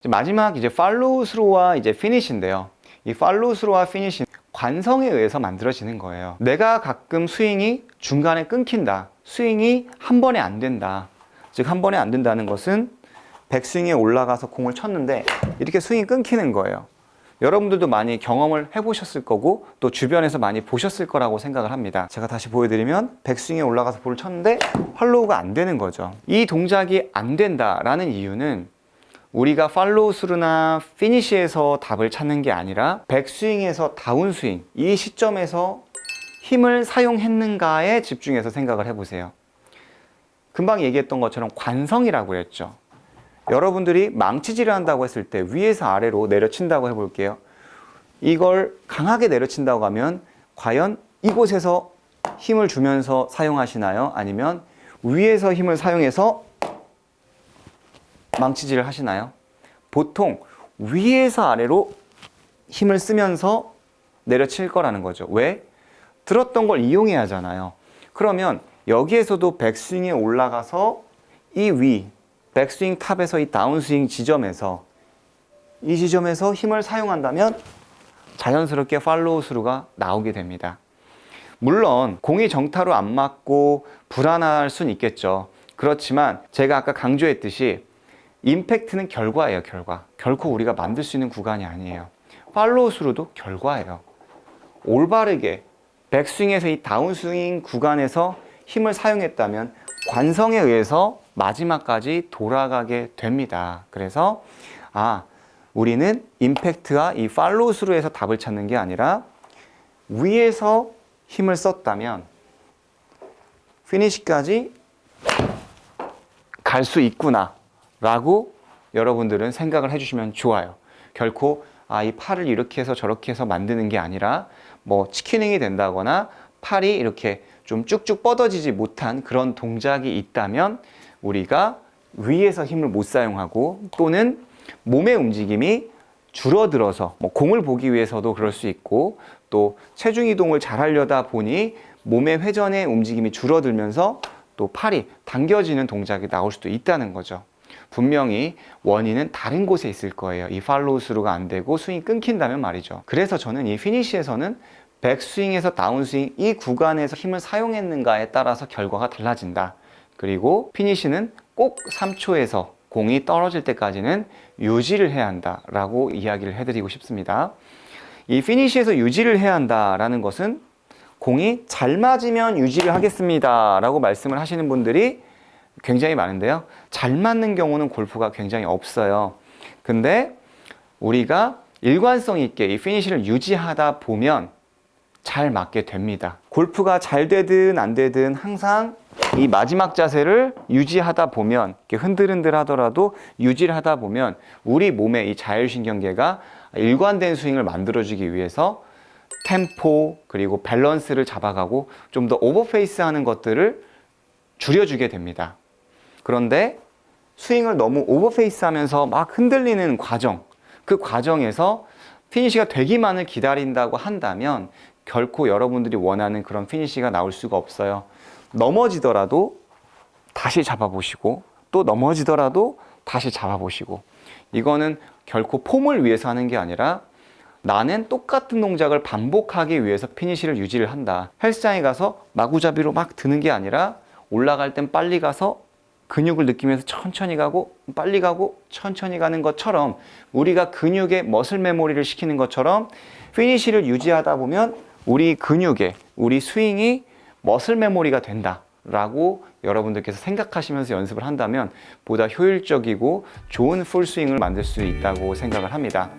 이제 마지막 이제 팔로우 스루와 이제 피니시인데요. 이 팔로우 스루와 피니시 관성에 의해서 만들어지는 거예요. 내가 가끔 스윙이 중간에 끊긴다. 스윙이 한 번에 안 된다. 즉 한 번에 안 된다는 것은 백스윙에 올라가서 공을 쳤는데 이렇게 스윙이 끊기는 거예요. 여러분들도 많이 경험을 해보셨을 거고 또 주변에서 많이 보셨을 거라고 생각을 합니다. 제가 다시 보여드리면 백스윙에 올라가서 볼을 쳤는데 팔로우가 안 되는 거죠. 이 동작이 안 된다라는 이유는 우리가 팔로우 스루나 피니시에서 답을 찾는 게 아니라 백스윙에서 다운스윙 이 시점에서 힘을 사용했는가에 집중해서 생각을 해보세요. 금방 얘기했던 것처럼 관성이라고 했죠. 여러분들이 망치질을 한다고 했을 때 위에서 아래로 내려친다고 해볼게요. 이걸 강하게 내려친다고 하면 과연 이곳에서 힘을 주면서 사용하시나요? 아니면 위에서 힘을 사용해서 망치질을 하시나요? 보통 위에서 아래로 힘을 쓰면서 내려칠 거라는 거죠. 왜? 들었던 걸 이용해야 하잖아요. 그러면 여기에서도 백스윙에 올라가서 이 위, 백스윙 탑에서 이 다운스윙 지점에서 이 지점에서 힘을 사용한다면 자연스럽게 팔로우 스루가 나오게 됩니다. 물론 공이 정타로 안 맞고 불안할 수는 있겠죠. 그렇지만 제가 아까 강조했듯이 임팩트는 결과예요, 결과. 결코 우리가 만들 수 있는 구간이 아니에요. 팔로우 스루도 결과예요. 올바르게 백스윙에서 이 다운스윙 구간에서 힘을 사용했다면 관성에 의해서 마지막까지 돌아가게 됩니다. 그래서 아, 우리는 임팩트와 이 팔로우 스루에서 답을 찾는 게 아니라 위에서 힘을 썼다면 피니시까지 갈 수 있구나 라고 여러분들은 생각을 해주시면 좋아요. 결코 아, 이 팔을 이렇게 해서 저렇게 해서 만드는 게 아니라 뭐 치킨윙이 된다거나 팔이 이렇게 좀 쭉쭉 뻗어지지 못한 그런 동작이 있다면 우리가 위에서 힘을 못 사용하고 또는 몸의 움직임이 줄어들어서 뭐 공을 보기 위해서도 그럴 수 있고 또 체중 이동을 잘 하려다 보니 몸의 회전의 움직임이 줄어들면서 또 팔이 당겨지는 동작이 나올 수도 있다는 거죠. 분명히 원인은 다른 곳에 있을 거예요. 이 팔로우 스루가 안 되고 스윙이 끊긴다면 말이죠. 그래서 저는 이 피니시에서는 백스윙에서 다운스윙 이 구간에서 힘을 사용했는가에 따라서 결과가 달라진다. 그리고 피니시는 꼭 3초에서 공이 떨어질 때까지는 유지를 해야 한다라고 이야기를 해드리고 싶습니다. 이 피니시에서 유지를 해야 한다라는 것은 공이 잘 맞으면 유지를 하겠습니다라고 말씀을 하시는 분들이 굉장히 많은데요. 잘 맞는 경우는 골프가 굉장히 없어요. 근데 우리가 일관성 있게 이 피니시를 유지하다 보면 잘 맞게 됩니다. 골프가 잘 되든 안 되든 항상 이 마지막 자세를 유지하다 보면 이렇게 흔들흔들 하더라도 유지를 하다 보면 우리 몸의 이 자율신경계가 일관된 스윙을 만들어주기 위해서 템포 그리고 밸런스를 잡아가고 좀 더 오버페이스 하는 것들을 줄여주게 됩니다. 그런데 스윙을 너무 오버페이스 하면서 막 흔들리는 과정, 그 과정에서 피니시가 되기만을 기다린다고 한다면 결코 여러분들이 원하는 그런 피니시가 나올 수가 없어요. 넘어지더라도 다시 잡아보시고 또 넘어지더라도 다시 잡아보시고 이거는 결코 폼을 위해서 하는 게 아니라 나는 똑같은 동작을 반복하기 위해서 피니시를 유지를 한다. 헬스장에 가서 마구잡이로 막 드는 게 아니라 올라갈 땐 빨리 가서 근육을 느끼면서 천천히 가고 빨리 가고 천천히 가는 것처럼 우리가 근육의 머슬 메모리를 시키는 것처럼 피니시를 유지하다 보면 우리 근육에 우리 스윙이 머슬 메모리가 된다 라고 여러분들께서 생각하시면서 연습을 한다면 보다 효율적이고 좋은 풀스윙을 만들 수 있다고 생각을 합니다.